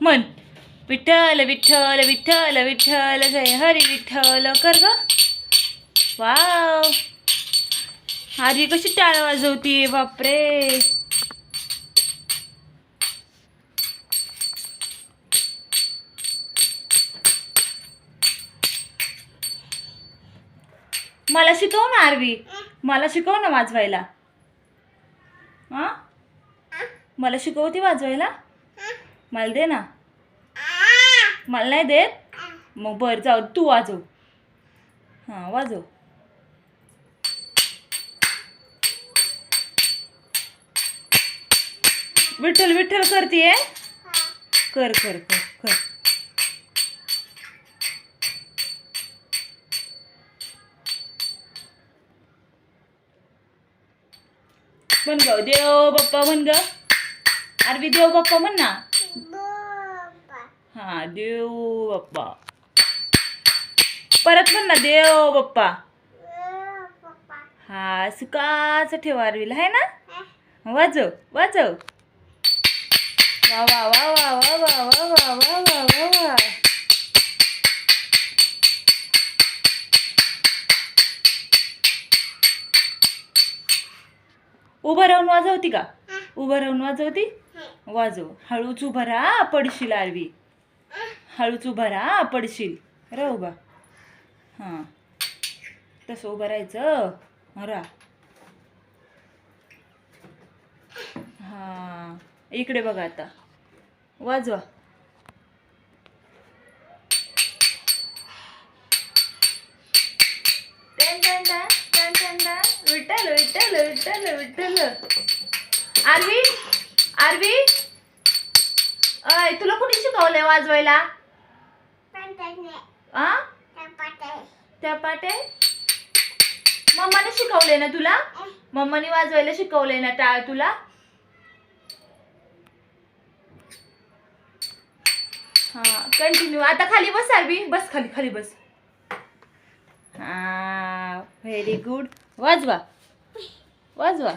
मन. विठ्ठल विठ्ठल विठ्ठल विठ्ठल जय हरी विठ्ठल कर ग. वाव. आधी कशी टाळ वाजवती बापरे. मला शिकव ना आरवी. मला शिकव ना वाजवायला. हा? मला शिकवती वाजवायला? मला दे ना. मला नाही देत. मग बरं जाऊ तू वाजव. हां वाजव. विठ्ठल विठ्ठल करतीये? कर कर कर कर. म्हण ग देव बाप्पा म्हण ग. आरवी देव बाप्पा म्हण ना. हा देव बाप्पा परत म्हण ना देव बाप्पा हा सुकाच ठेव आरवीला आहे ना वाजव वाजव वा वा वा वा वा वा वा वा वा वा वा वा उभं राहून वाजवती का उभं राहून वाजवती वाजव हळूच उभं राहा पडशील आरवी हळूच उभा राहा पडशील. राह उभा. हां. तसं उभं राहायचं. रा. हां. इकडे बघा आता. वाजवा. विठ्ठल विठ्ठल विठ्ठल विठ्ठल. आरवी? आरवी? अय तुला कुणी शिकवलंय वाजवायला? आ? मम्माने शिकवलंय ना तुला? मम्माने वाजवायला शिकवलंय ना टाळ तुला? हा कंटिन्यू आता खाली बस आरवी बस खाली खाली बस. हा व्हेरी गुड वाजवा. वाजवा.